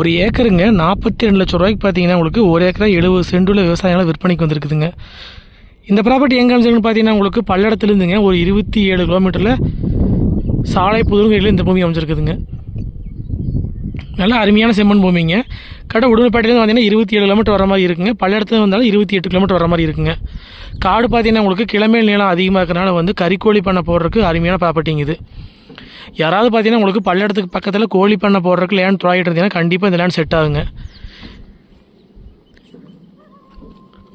ஒரு ஏக்கருங்க நாற்பத்தி ரெண்டு லட்ச ரூபாய்க்கு பார்த்தீங்கன்னா உங்களுக்கு ஒரு ஏக்கரா எழுபது சென்டுள்ள விவசாயம் விற்பனைக்கு வந்திருக்குதுங்க. இந்த ப்ராப்பர்ட்டி எங்கே அமைச்சிருக்குன்னு பார்த்தீங்கன்னா உங்களுக்கு பல்லடத்துலேருந்துங்க ஒரு இருபத்தி ஏழு கிலோமீட்டரில் சாலை புதுங்கையில் இந்த பூமி அமைச்சிருக்குதுங்க நல்ல அருமையான செம்மண் பூமிங்க. கடை உடுமப்பேட்டையிலேருந்து பார்த்தீங்கன்னா இருபத்தி ஏழு கிலோமீட்டர் வர மாதிரி இருக்குங்க. பல்லடத்துல வந்தாலும் இருபத்தி எட்டு கிலோமீட்டர் வர மாதிரி இருக்குங்க. காடு பார்த்தீங்கன்னா உங்களுக்கு கிழமையில் நீளம் அதிகமாக இருக்கிறனால வந்து கறிக்கோழி பண்ண போடுறதுக்கு அருமையான ப்ராப்பர்ட்டிங்க இது. யாராவது பார்த்தீங்கன்னா உங்களுக்கு பல்லடத்துக்கு பக்கத்தில் கோழி பண்ணை போடுறதுக்கு லேண்ட் த்ராயிட்டு இருந்தீங்கன்னா கண்டிப்பாக இந்த லேண்ட் செட் ஆகுங்க.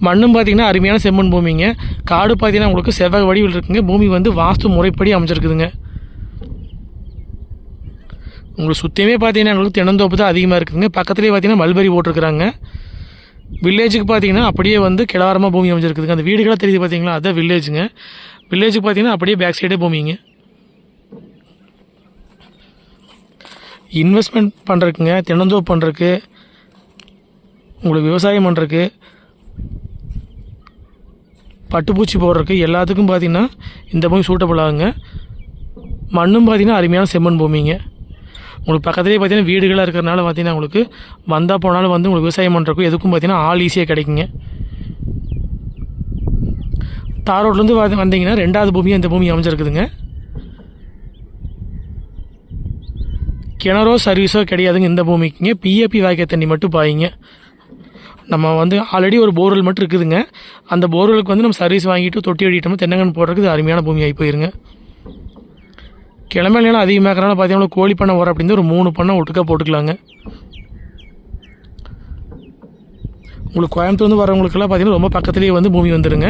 மண்ணும் பார்த்தீங்கன்னா அருமையான செம்மண் பூமிங்க. காடு பார்த்தீங்கன்னா உங்களுக்கு செவ்வக வடிவில் இருக்குங்க. பூமி வந்து வாஸ்து முறைப்படி அமைஞ்சிருக்குதுங்க. உங்களுக்கு சுற்றியுமே பார்த்தீங்கன்னா உங்களுக்கு தென்னந்தோப்பு தான் அதிகமாக இருக்குதுங்க பக்கத்துலேயே பார்த்தீங்கன்னா மல்பெரி போட்டிருக்கிறாங்க. வில்லேஜுக்கு பார்த்தீங்கன்னா அப்படியே வந்து கிடாரமாக பூமி அமைஞ்சிருக்குதுங்க. அந்த வீடுகளாக தெரியுது பார்த்தீங்களா? அதுதான் வில்லேஜுங்க வில்லேஜுக்கு பார்த்தீங்கன்னா அப்படியே பேக் சைடே பூமிங்க. இன்வெஸ்ட்மெண்ட் பண்ணுறதுக்குங்க தென்னந்தோப்பு பண்ணுறதுக்கு உங்களுக்கு விவசாயம் பண்ணுறதுக்கு பட்டுப்பூச்சி போடுறதுக்கு எல்லாத்துக்கும் பார்த்தீங்கன்னா இந்த பூமி சூட்டபிள் ஆகுங்க. மண்ணும் பார்த்தீங்கன்னா அருமையான செம்மண் பூமிங்க. உங்களுக்கு பக்கத்துலேயே பார்த்தீங்கன்னா வீடுகளாக இருக்கிறனால பார்த்தீங்கன்னா உங்களுக்கு வந்தால் போனாலும் வந்து உங்களுக்கு விவசாயம் பண்ணுறக்கும் எதுக்கும் பார்த்தீங்கன்னா ஆள் ஈஸியாக கிடைக்குங்க. தார் ரோட்லேருந்து வந்தீங்கன்னா ரெண்டாவது பூமி இந்த பூமி அமைஞ்சிருக்குதுங்க. கிணறோ சர்வீஸோ கிடையாதுங்க இந்த பூமிக்குங்க. பிஏபி வாய்க்க தண்ணி மட்டும் பாயிங்க. நம்ம வந்து ஆல்ரெடி ஒரு போர்வெல் மட்டும் இருக்குதுங்க. அந்த போர்வெலுக்கு வந்து நம்ம சர்வீஸ் வாங்கிட்டு தொட்டி அடிட்டோம் தென்னங்கன் போடுறதுக்கு அருமையான பூமி ஆகி போயிருங்க. கிழமை நிலம் அதிகமாக இருக்கிறனால பார்த்தீங்கன்னா கோழி பண்ணை உரம் அப்படின்னு ஒரு மூணு பண்ணை ஒட்டுக்க போட்டுக்கலாங்க. உங்களுக்கு கோயம்புத்தூர்ந்து வரவங்களுக்கெல்லாம் பார்த்தீங்கன்னா ரொம்ப பக்கத்துலேயே வந்து பூமி வந்துடுங்க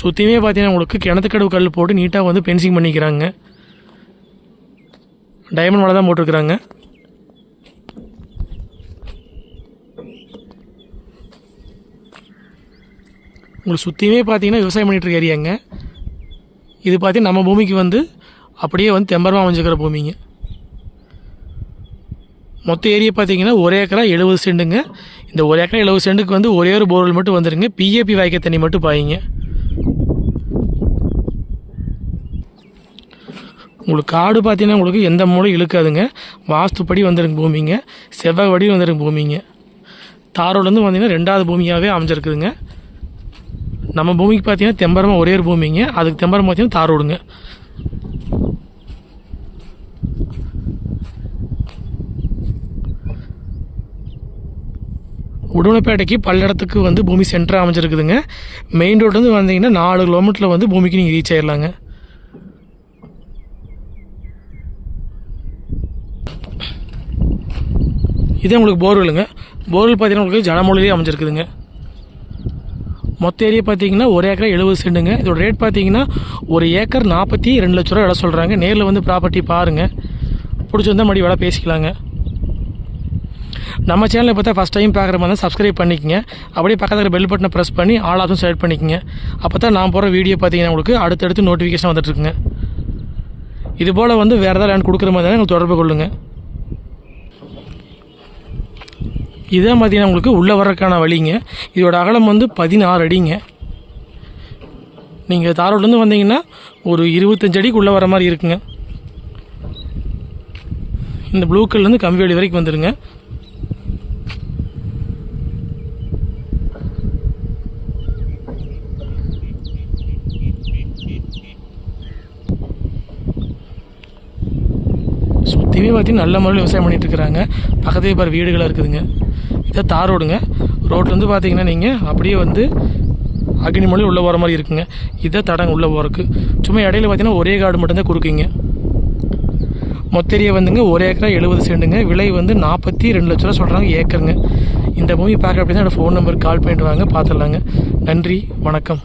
சுற்றியுமே பார்த்தீங்கன்னா உங்களுக்கு கிணத்துக்கடவு கல் போட்டு நீட்டாக வந்து பென்சிங் பண்ணிக்கிறாங்க. டைமண்ட் மலை தான் போட்டிருக்கிறாங்க. உங்களுக்கு சுற்றியுமே பார்த்தீங்கன்னா விவசாயம் பண்ணிட்டு இருக்க ஏரியாங்க இது பார்த்திங்கன்னா நம்ம பூமிக்கு வந்து அப்படியே வந்து தெம்பரமாக அமைஞ்சிக்கிற பூமிங்க. மொத்த ஏரியா பார்த்தீங்கன்னா ஒரு ஏக்கரா எழுபது செண்டுங்க. இந்த ஒரு ஏக்கரா எழுபது சென்டுக்கு வந்து ஒரே ஒரு போர்வெல் மட்டும் வந்துடுங்க பிஏபி வாய்க்க தண்ணி மட்டும் பாயிங்க. உங்களுக்கு காடு பார்த்தீங்கன்னா உங்களுக்கு எந்த மூலையும் இழுக்காதுங்க. வாஸ்துப்படி வந்துருங்க பூமிங்க. செவ்வாய் வடி வந்துருங்க பூமிங்க. தாரோலேருந்து வந்தீங்கன்னா ரெண்டாவது பூமியாகவே அமைஞ்சிருக்குதுங்க. நம்ம பூமிக்கு பார்த்தீங்கன்னா தெம்பரமாக ஒரே ஒரு பூமிங்க. அதுக்கு தெம்பரம் பார்த்தீங்கன்னா தாரோடுங்க. உடனப்பேட்டைக்கு உடுமலைப்பேட்டைக்கு பல்லடத்துக்கு வந்து பூமி சென்டராக அமைஞ்சிருக்குதுங்க. மெயின் ரோட்லேருந்து வந்தீங்கன்னா நாலு கிலோமீட்டரில் வந்து பூமிக்கு நீங்கள் ரீச் ஆயிடலாங்க இதே உங்களுக்கு போர்வெலுங்க போர்வெல் பார்த்தீங்கன்னா உங்களுக்கு ஜனமொழியிலே அமைஞ்சிருக்குதுங்க. மொத்த ஏரியா பார்த்தீங்கன்னா ஒரு ஏக்கர் எழுபது சென்ட்டுங்க இதோட ரேட் பார்த்தீங்கன்னா ஒரு ஏக்கர் நாற்பத்தி ரெண்டு லட்ச ரூபா விலை சொல்கிறாங்க நேரில் வந்து ப்ராப்பர்ட்டி பாருங்கள் பிடிச்சிருந்தா மறுபடியும் விலை பேசிக்கலாங்க. நம்ம சேனலை பார்த்தா ஃபஸ்ட் டைம் பார்க்குற மாதிரி இருந்தால் சப்ஸ்கிரைப் பண்ணிக்கங்க. அப்படியே பக்கத்தில் பெல் பட்டனை ப்ரெஸ் பண்ணி ஆல் ஆப்ஷன் செலக்ட் பண்ணிக்கங்க. அப்போ தான் நான் போகிற வீடியோ பார்த்தீங்கன்னா உங்களுக்கு அடுத்தடுத்து நோட்டிஃபிகேஷன் வந்துட்டுருக்குங்க இது போல் வந்து வேறு ஏதாவது லேண்ட் கொடுக்குற மாதிரி தான் எங்களுக்கு தொடர்பு கொள்ளுங்கள் இதே பார்த்தீங்கன்னா உங்களுக்கு உள்ளே வர்றதுக்கான வழிங்க. இதோட அகலம் வந்து பதினாறு அடிங்க. நீங்கள் தாரோட்லேருந்து வந்தீங்கன்னா ஒரு இருபத்தஞ்சு அடிக்கு உள்ளே வர மாதிரி இருக்குங்க. இந்த ப்ளூ கல்லேருந்து கம்பி வழி வரைக்கும் வந்துடுங்க இதுவே பார்த்தீங்கன்னா நல்ல முறையில் விவசாயம் பண்ணிகிட்டு இருக்கிறாங்க பக்கத்துலேயே பாரு வீடுகளாக இருக்குதுங்க. இதை தார் ரோடுங்க. ரோட்லேருந்து பார்த்தீங்கன்னா நீங்கள் அப்படியே வந்து அக்னிமொழி உள்ளே போகிற மாதிரி இருக்குங்க. இதை தடங்க உள்ளே போகிறக்கு சும்மா இடையில பார்த்தீங்கன்னா ஒரே காடு மட்டும்தான் கொடுக்குங்க மொத்தரியை வந்துங்க ஒரு ஏக்கரா எழுபது செண்டுங்க விலை வந்து நாற்பத்தி ரெண்டு லட்ச ரூபா சொல்கிறாங்க ஏக்கருங்க. இந்த மூவி பார்க்க அப்படின்னா என்னோடய ஃபோன் நம்பருக்கு கால் பண்ணிட்டு வாங்க பார்த்துடலாங்க. நன்றி வணக்கம்.